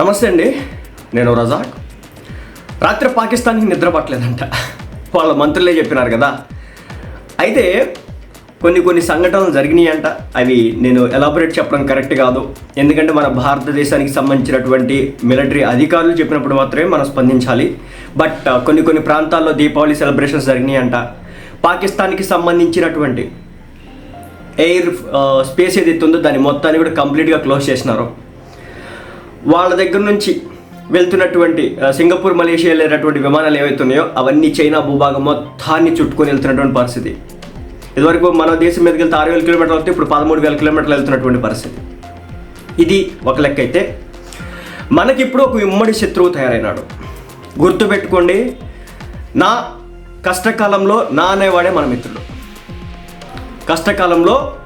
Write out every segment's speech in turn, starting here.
నమస్తే అండి. నేను రజాక్. రాత్రి పాకిస్తాన్కి నిద్ర పట్టలేదంట. వాళ్ళ మంత్రులే చెప్పినారు కదా. అయితే కొన్ని కొన్ని సంఘటనలు జరిగినాయి అంట అవి నేను ఎలాబొరేట్ చెప్పడం కరెక్ట్ కాదు. ఎందుకంటే మన భారతదేశానికి సంబంధించినటువంటి మిలిటరీ అధికారులు చెప్పినప్పుడు మాత్రమే మనం స్పందించాలి. బట్ కొన్ని కొన్ని ప్రాంతాల్లో దీపావళి సెలబ్రేషన్స్ జరిగినాయి అంట పాకిస్తాన్కి సంబంధించినటువంటి ఎయిర్ స్పేస్ ఏదైతే ఉందో దాన్ని మొత్తాన్ని కూడా కంప్లీట్గా క్లోజ్ చేసినారు. వాళ్ళ దగ్గర నుంచి వెళ్తున్నటువంటి సింగపూర్ మలేషియా వెళ్ళేటటువంటి విమానాలు ఏవైతే ఉన్నాయో అవన్నీ చైనా భూభాగం మొత్తాన్ని చుట్టుకొని వెళ్తున్నటువంటి పరిస్థితి. ఇదివరకు మన దేశం మీదకి వెళ్తే ఆరు వేల కిలోమీటర్లు వస్తే ఇప్పుడు పదమూడు వేల కిలోమీటర్లు వెళ్తున్నటువంటి పరిస్థితి. ఇది ఒక లెక్క అయితే. మనకిప్పుడు ఒక ఉమ్మడి శత్రువు తయారైనాడు. గుర్తుపెట్టుకోండి నా కష్టకాలంలో నా అనేవాడే మన మిత్రుడు. కష్టకాలంలో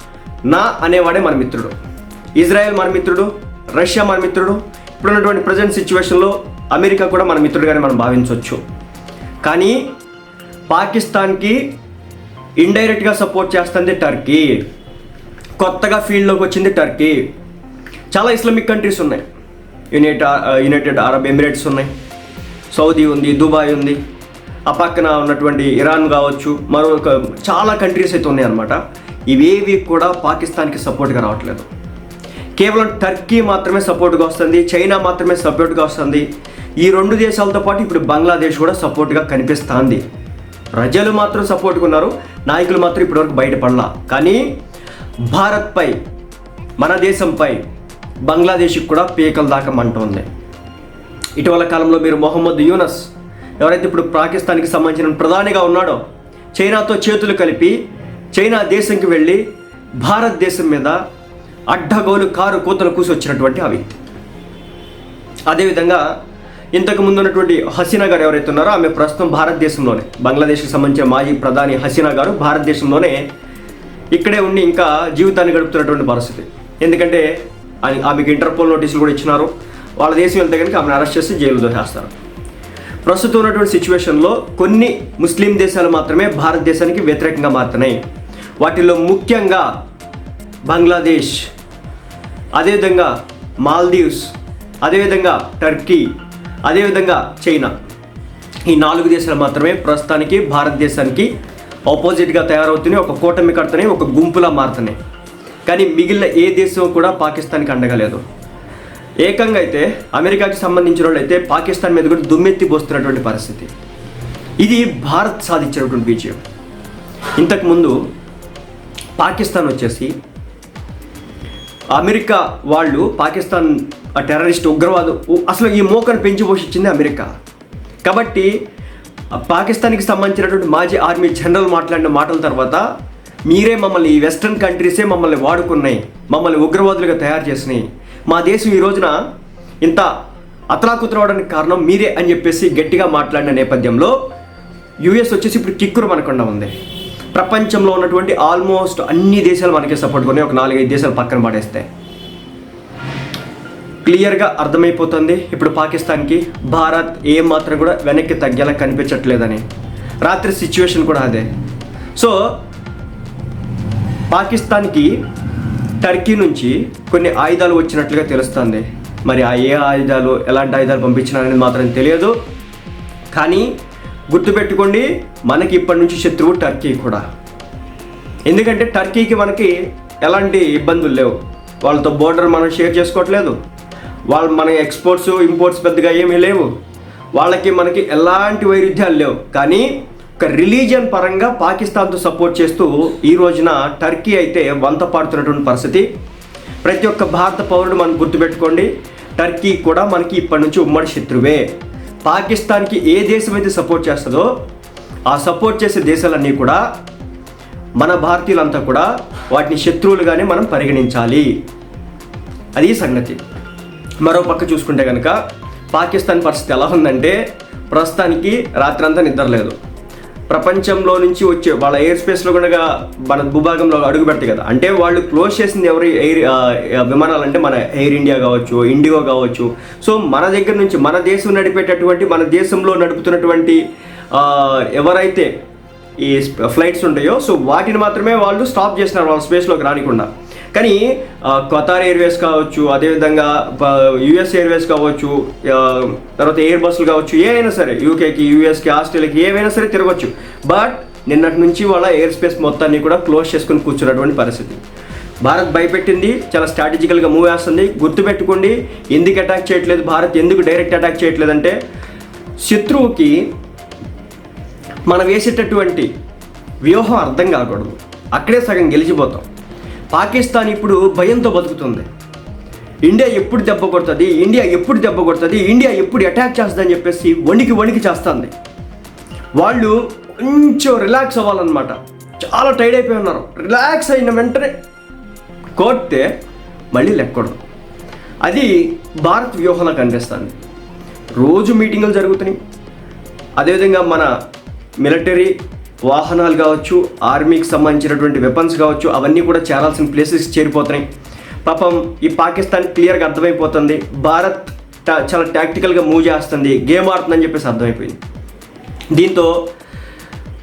నా అనేవాడే మన మిత్రుడు. ఇజ్రాయెల్ మన మిత్రుడు. రష్యా మన మిత్రుడు. ఇప్పుడున్నటువంటి ప్రజెంట్ సిచ్యువేషన్లో అమెరికా కూడా మన మిత్రుడుగానే మనం భావించవచ్చు. కానీ పాకిస్తాన్కి ఇండైరెక్ట్గా సపోర్ట్ చేస్తుంది టర్కీ కొత్తగా ఫీల్డ్లోకి వచ్చింది టర్కీ చాలా ఇస్లామిక్ కంట్రీస్ ఉన్నాయి. యునైటెడ్ యునైటెడ్ అరబ్ ఎమిరేట్స్ ఉన్నాయి. సౌదీ ఉంది దుబాయ్ ఉంది. ఆ పక్కన ఉన్నటువంటి ఇరాన్ కావచ్చు మరొక చాలా కంట్రీస్ అయితే ఉన్నాయి అనమాట ఇవేవి కూడా పాకిస్తాన్కి సపోర్ట్గా రావట్లేదు. కేవలం టర్కీ మాత్రమే సపోర్ట్గా వస్తుంది చైనా మాత్రమే సపోర్ట్గా వస్తుంది. ఈ రెండు దేశాలతో పాటు ఇప్పుడు బంగ్లాదేశ్ కూడా సపోర్ట్గా కనిపిస్తుంది. ప్రజలు మాత్రం సపోర్ట్గా ఉన్నారు నాయకులు మాత్రం ఇప్పటివరకు బయటపడలా. కానీ భారత్పై మన దేశంపై బంగ్లాదేశ్కి కూడా పీకల దాకా మంటుంది. ఇటీవల కాలంలో మీరు మొహమ్మద్ యూనస్ ఎవరైతే ఇప్పుడు పాకిస్తాన్కి సంబంధించిన ప్రధానిగా ఉన్నాడో చైనాతో చేతులు కలిపి చైనా దేశంకి వెళ్ళి భారతదేశం మీద అడ్డగోలు కారు కూతలు కూసి వచ్చినటువంటి ఆ వ్యక్తి. అదేవిధంగా ఇంతకు ముందు ఉన్నటువంటి హసీనా గారు ఎవరైతే ఉన్నారో ఆమె ప్రస్తుతం భారతదేశంలోనే. బంగ్లాదేశ్కి సంబంధించిన మాజీ ప్రధాని హసీనా గారు భారతదేశంలోనే ఇక్కడే ఉండి ఇంకా జీవితాన్ని గడుపుతున్నటువంటి పరిస్థితి. ఎందుకంటే ఆమె- ఆమెకి ఇంటర్పోల్ నోటీసులు కూడా ఇచ్చినారు. వాళ్ళ దేశం వెళ్తే కనుక ఆమెను అరెస్ట్ చేసి జైలులో చేస్తారు ప్రస్తుతం ఉన్నటువంటి సిచ్యువేషన్లో కొన్ని ముస్లిం దేశాలు మాత్రమే భారతదేశానికి వ్యతిరేకంగా మారుతున్నాయి. వాటిల్లో ముఖ్యంగా బంగ్లాదేశ్ అదేవిధంగా మాల్దీవ్స్ అదేవిధంగా టర్కీ అదేవిధంగా చైనా. ఈ నాలుగు దేశాలు మాత్రమే ప్రస్తుతానికి భారతదేశానికి ఆపోజిట్గా తయారవుతున్నాయి. ఒక కూటమి కడుతున్నాయి ఒక గుంపులా మారుతున్నాయి. కానీ మిగిలిన ఏ దేశం కూడా పాకిస్తాన్కి అండగలేదు ఏకంగా అయితే అమెరికాకి సంబంధించిన వాళ్ళు అయితే పాకిస్తాన్ మీద కూడా దుమ్మెత్తి పోస్తున్నటువంటి పరిస్థితి. ఇది భారత్ సాధించినటువంటి విజయం. ఇంతకుముందు పాకిస్తాన్ వచ్చేసి అమెరికా వాళ్ళు పాకిస్తాన్ ఆ టెర్రరిస్ట్ ఉగ్రవాదు అసలు ఈ మోకను పెంచి పోషించింది అమెరికా. కాబట్టి పాకిస్తాన్కి సంబంధించినటువంటి మాజీ ఆర్మీ జనరల్ మాట్లాడిన మాటల తర్వాత మీరే మమ్మల్ని ఈ వెస్ట్రన్ కంట్రీసే మమ్మల్ని వాడుకున్నాయి మమ్మల్ని ఉగ్రవాదులుగా తయారు చేసినాయి. మా దేశం ఈ రోజున ఇంత అతలాకుతలవడానికి కారణం మీరే అని చెప్పేసి గట్టిగా మాట్లాడిన నేపథ్యంలో యుఎస్ వచ్చేసి ఇప్పుడు కిక్కురు మనకుండా ఉంది. ప్రపంచంలో ఉన్నటువంటి ఆల్మోస్ట్ అన్ని దేశాలు మనకి సపోర్ట్ కొన్ని ఒక నాలుగైదు దేశాలు పక్కన పడేస్తాయి. క్లియర్గా అర్థమైపోతుంది. ఇప్పుడు పాకిస్తాన్కి భారత్ ఏ మాత్రం కూడా వెనక్కి తగ్గేలా కనిపించట్లేదని. రాత్రి సిచ్యువేషన్ కూడా అదే. సో పాకిస్తాన్కి టర్కీ నుంచి కొన్ని ఆయుధాలు వచ్చినట్లుగా తెలుస్తుంది. మరి ఆ ఏ ఆయుధాలు ఎలాంటి ఆయుధాలు పంపించినారనేది మాత్రం తెలియదు. కానీ గుర్తుపెట్టుకోండి మనకి ఇప్పటి నుంచి శత్రువు టర్కీ కూడా. ఎందుకంటే టర్కీకి మనకి ఎలాంటి ఇబ్బందులు లేవు. వాళ్ళతో బోర్డర్ మనం షేర్ చేసుకోవట్లేదు. వాళ్ళు మన ఎక్స్పోర్ట్స్ ఇంపోర్ట్స్ పెద్దగా ఏమీ లేవు. వాళ్ళకి మనకి ఎలాంటి వైరుధ్యాలు లేవు. కానీ ఒక రిలీజియన్ పరంగా పాకిస్తాన్తో సపోర్ట్ చేస్తూ ఈ రోజున టర్కీ అయితే వంత పాడుతున్నటువంటి పరిస్థితి. ప్రతి ఒక్క భారత పౌరుడు మనం గుర్తుపెట్టుకోండి టర్కీ కూడా మనకి ఇప్పటి నుంచి ఉమ్మడి శత్రువే. పాకిస్తాన్కి ఏ దేశం అయితే సపోర్ట్ చేస్తుందో ఆ సపోర్ట్ చేసే దేశాలన్నీ కూడా మన భారతీయులంతా కూడా వాటిని శత్రువులుగానే మనం పరిగణించాలి. అది సంగతి. మరో పక్క చూసుకుంటే కనుక పాకిస్తాన్ పరిస్థితి ఎలా ఉందంటే ప్రస్తుతానికి రాత్రంతా నిద్ర లేదు. ప్రపంచంలో నుంచి వచ్చే వాళ్ళ ఎయిర్ స్పేస్లో కూడా మన భూభాగంలో అడుగు పెడతాయి కదా. అంటే వాళ్ళు క్లోజ్ చేసింది ఎవరి ఎయిర్ విమానాలు అంటే మన ఎయిర్ ఇండియా కావచ్చు ఇండిగో కావచ్చు. సో మన దగ్గర నుంచి మన దేశం నడిపేటటువంటి మన దేశంలో నడుపుతున్నటువంటి ఎవరైతే ఈ ఫ్లైట్స్ ఉంటాయో సో వాటిని మాత్రమే వాళ్ళు స్టాప్ చేసినారు వాళ్ళ స్పేస్లోకి రానికుండా. కానీ కతార్ ఎయిర్వేస్ కావచ్చు అదేవిధంగా యుఎస్ ఎయిర్వేస్ కావచ్చు తర్వాత ఎయిర్ బస్సులు కావచ్చు ఏవైనా సరే యూకేకి యూఎస్కి ఆస్ట్రేలియాకి ఏవైనా సరే తిరగచ్చు. బట్ నిన్నటి నుంచి వాళ్ళ ఎయిర్ స్పేస్ మొత్తాన్ని కూడా క్లోజ్ చేసుకుని కూర్చున్నటువంటి పరిస్థితి. భారత్ భయపెట్టింది చాలా స్ట్రాటజికల్గా మూవ్ వేస్తుంది. గుర్తుపెట్టుకోండి ఎందుకు అటాక్ చేయట్లేదు? భారత్ ఎందుకు డైరెక్ట్ అటాక్ చేయట్లేదు అంటే శత్రువుకి మనం వేసేటటువంటి వ్యూహం అర్థం కాకూడదు. అక్కడే సగం గెలిచిపోతాం. పాకిస్తాన్ ఇప్పుడు భయంతో బతుకుతుంది. ఇండియా ఎప్పుడు దెబ్బ కొడుతుంది ఇండియా ఎప్పుడు దెబ్బ కొడుతుంది ఇండియా ఎప్పుడు అటాక్ చేస్తుందని చెప్పేసి వణికి వణికి చేస్తుంది. వాళ్ళు కొంచెం రిలాక్స్ అవ్వాలన్నమాట. చాలా టైడ్ అయిపోయి ఉన్నారు. రిలాక్స్ అయిన వెంటనే కోర్తే మళ్ళీ లెక్కకూడదు అది భారత్ వ్యూహంలో కనిపిస్తుంది. రోజు మీటింగులు జరుగుతున్నాయి. అదేవిధంగా మన మిలిటరీ వాహనాలు కావచ్చు ఆర్మీకి సంబంధించినటువంటి వెపన్స్ కావచ్చు అవన్నీ కూడా చేరాల్సిన ప్లేసెస్ చేరిపోతున్నాయి. పాపం ఈ పాకిస్తాన్ క్లియర్గా అర్థమైపోతుంది. భారత్ చాలా టాక్టికల్గా మూవ్ చేస్తుంది. గేమ్ ఆడుతుందని చెప్పేసి అర్థమైపోయింది. దీంతో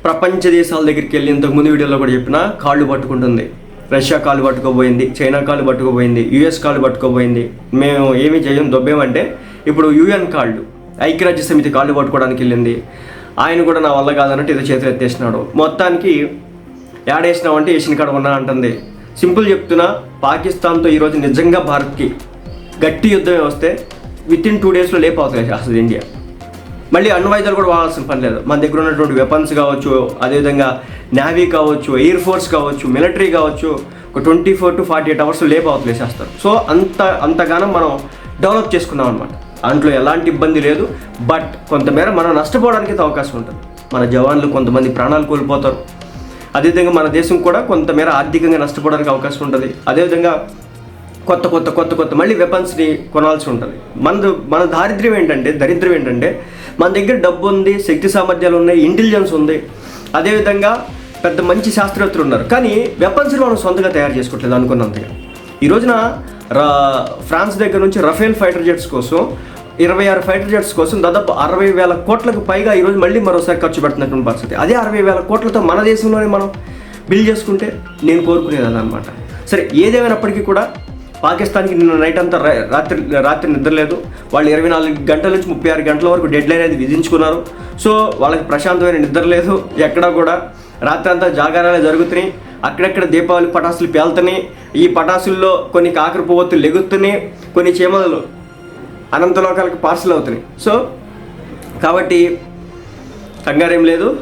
ప్రపంచ దేశాల దగ్గరికి వెళ్ళి ఇంతకుముందు వీడియోలో కూడా చెప్పిన కాళ్ళు పట్టుకుంటుంది. రష్యా కాళ్ళు పట్టుకోబోయింది చైనా కాళ్ళు పట్టుకోబోయింది యుఎస్ కాళ్ళు పట్టుకోబోయింది. మేము ఏమి చేయం దొబ్బేమంటే ఇప్పుడు యుఎన్ కాళ్ళు ఐక్యరాజ్య సమితి కాళ్ళు పట్టుకోవడానికి వెళ్ళింది. ఆయన కూడా నా వల్ల కాదన్నట్టు ఏదో చేతులు ఎత్తేసినాడు. మొత్తానికి ఏడేసినావంటే ఏసిన కాడ ఉన్నా అంటుంది. సింపుల్ చెప్తున్నా పాకిస్తాన్తో ఈరోజు నిజంగా భారత్కి గట్టి యుద్ధమే వస్తే విత్ ఇన్ టూ డేస్లో లేపవుతుంది అసలు ఇండియా. మళ్ళీ అణ్వాయుధాలు కూడా వాడాల్సిన పని లేదు. మన దగ్గర ఉన్నటువంటి వెపన్స్ కావచ్చు అదేవిధంగా నేవీ కావచ్చు ఎయిర్ ఫోర్స్ కావచ్చు మిలిటరీ కావచ్చు ఒక twenty four to forty eight hours లేపు అవతలేసేస్తారు సో అంత అంతగానం మనం డెవలప్ చేసుకున్నాం అనమాట దాంట్లో ఎలాంటి ఇబ్బంది లేదు. బట్ కొంతమేర మనం నష్టపోవడానికి అయితే అవకాశం ఉంటుంది. మన జవాన్లు కొంతమంది ప్రాణాలు కోల్పోతారు. అదేవిధంగా మన దేశం కూడా కొంతమేర ఆర్థికంగా నష్టపోవడానికి అవకాశం ఉంటుంది. అదేవిధంగా కొత్త కొత్త కొత్త కొత్త మళ్ళీ వెపన్స్ని కొనాల్సి ఉంటుంది. మన మన దారిద్ర్యం ఏంటంటే దరిద్రం ఏంటంటే మన దగ్గర డబ్బు ఉంది శక్తి సామర్థ్యాలు ఉన్నాయి ఇంటెలిజెన్స్ ఉంది. అదేవిధంగా పెద్ద మంచి శాస్త్రవేత్తలు ఉన్నారు. కానీ వెపన్స్ని మనం సొంతగా తయారు చేసుకోవట్లేదు అనుకున్నంతగా. ఈ రోజున రా ఫ్రాన్స్ దగ్గర నుంచి రఫేల్ ఫైటర్ జెట్స్ కోసం ఇరవై ఆరు ఫైటర్ జెట్స్ కోసం దాదాపు అరవై వేల కోట్లకు పైగా ఈరోజు మళ్ళీ మరోసారి ఖర్చు పెడుతున్నటువంటి పరిస్థితి. అదే అరవై వేల కోట్లతో మన దేశంలోనే మనం బిల్ చేసుకుంటే నేను కోరుకునేది అదనమాట సరే ఏదేమైనప్పటికీ కూడా పాకిస్తాన్కి నిన్న నైట్ అంతా రాత్రి రాత్రి నిద్రలేదు. వాళ్ళు ఇరవై నాలుగు గంటల నుంచి ముప్పై ఆరు గంటల వరకు డెడ్ లైన్ అనేది విధించుకున్నారు. సో వాళ్ళకి ప్రశాంతమైన నిద్ర లేదు. ఎక్కడా కూడా రాత్రి అంతా జాగారాలే జరుగుతున్నాయి. అక్కడక్కడ దీపావళి పటాసులు పేలుతున్నాయి. ఈ పటాసుల్లో కొన్ని కాకర పువ్వొత్తులు లెగుతున్నాయి. కొన్ని చీమలు అనంతలోకాలకు పార్సల్ అవుతున్నాయి. సో కాబట్టి కంగారేం లేదు.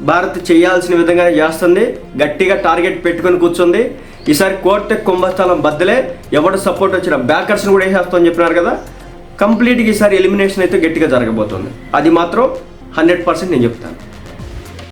భారత్ చేయాల్సిన విధంగానే చేస్తుంది. గట్టిగా టార్గెట్ పెట్టుకొని కూర్చుంది. ఈసారి కోర్టు కుంభస్థలం బద్దలే. ఎవడు సపోర్ట్ వచ్చిన బ్యాకర్స్ని కూడా వేసేస్తామని చెప్పినారు కదా. కంప్లీట్గా ఈసారి ఎలిమినేషన్ అయితే గట్టిగా జరగబోతుంది. అది మాత్రం హండ్రెడ్ పర్సెంట్ నేను చెప్తాను.